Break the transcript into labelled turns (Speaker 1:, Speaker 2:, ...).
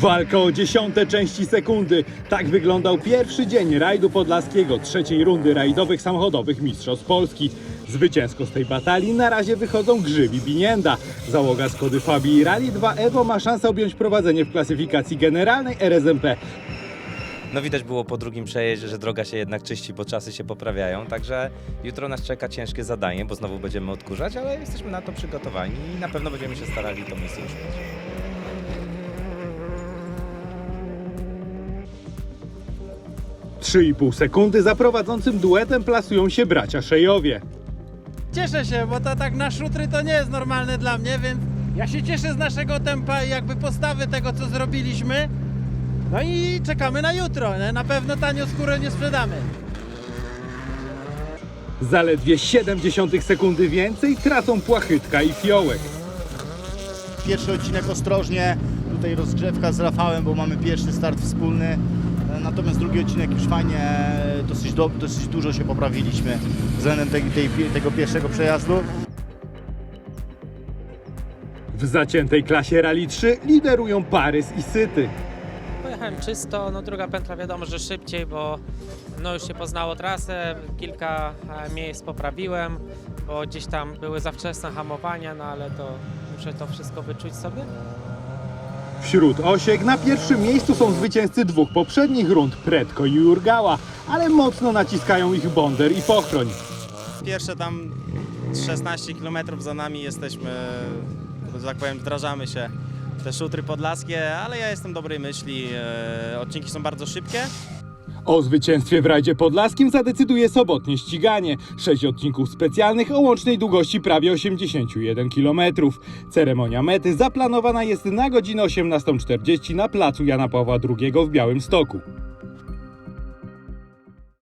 Speaker 1: Walka o dziesiąte części sekundy. Tak wyglądał pierwszy dzień rajdu podlaskiego, trzeciej rundy rajdowych samochodowych Mistrzostw Polski. Zwycięsko z tej batalii na razie wychodzą Grzyb i Binienda. Załoga Skody Fabii Rally 2 Evo ma szansę objąć prowadzenie w klasyfikacji generalnej RSMP.
Speaker 2: No widać było po drugim przejeździe, że droga się jednak czyści, bo czasy się poprawiają, także jutro nas czeka ciężkie zadanie, bo znowu będziemy odkurzać, ale jesteśmy na to przygotowani i na pewno będziemy się starali to miejsce utrzymać.
Speaker 1: Trzy i pół sekundy za prowadzącym duetem plasują się bracia Szejowie.
Speaker 3: Cieszę się, bo to tak na szutry to nie jest normalne dla mnie, więc ja się cieszę z naszego tempa i jakby postawy tego, co zrobiliśmy. No i czekamy na jutro. nie? Na pewno tanio skórę nie sprzedamy.
Speaker 1: Zaledwie 0,7 sekundy więcej tracą Płachytka i Fiołek.
Speaker 4: Pierwszy odcinek ostrożnie, tutaj rozgrzewka z Rafałem, bo mamy pierwszy start wspólny. E, Natomiast drugi odcinek już fajnie, e, dosyć, do, dosyć dużo się poprawiliśmy względem tej, tej, tego pierwszego przejazdu.
Speaker 1: W zaciętej klasie Rally 3 liderują Parys i Syty.
Speaker 5: Pojechałem czysto, no druga pętla wiadomo, że szybciej, bo no już się poznało trasę, kilka e, miejsc poprawiłem, bo gdzieś tam były za wczesne hamowania, no ale to muszę to wszystko wyczuć sobie.
Speaker 1: Wśród osiek na pierwszym miejscu są zwycięzcy dwóch poprzednich rund, Pretko i Jurgała, ale mocno naciskają ich Bonder i Pochroń.
Speaker 6: Pierwsze tam 16 km za nami jesteśmy, że tak powiem, wdrażamy się te szutry podlaskie, ale ja jestem dobrej myśli. e, Odcinki są bardzo szybkie.
Speaker 1: O zwycięstwie w rajdzie podlaskim zadecyduje sobotnie ściganie. Sześć odcinków specjalnych o łącznej długości prawie 81 km. Ceremonia mety zaplanowana jest na godzinę 18.40 na placu Jana Pawła II w Białymstoku.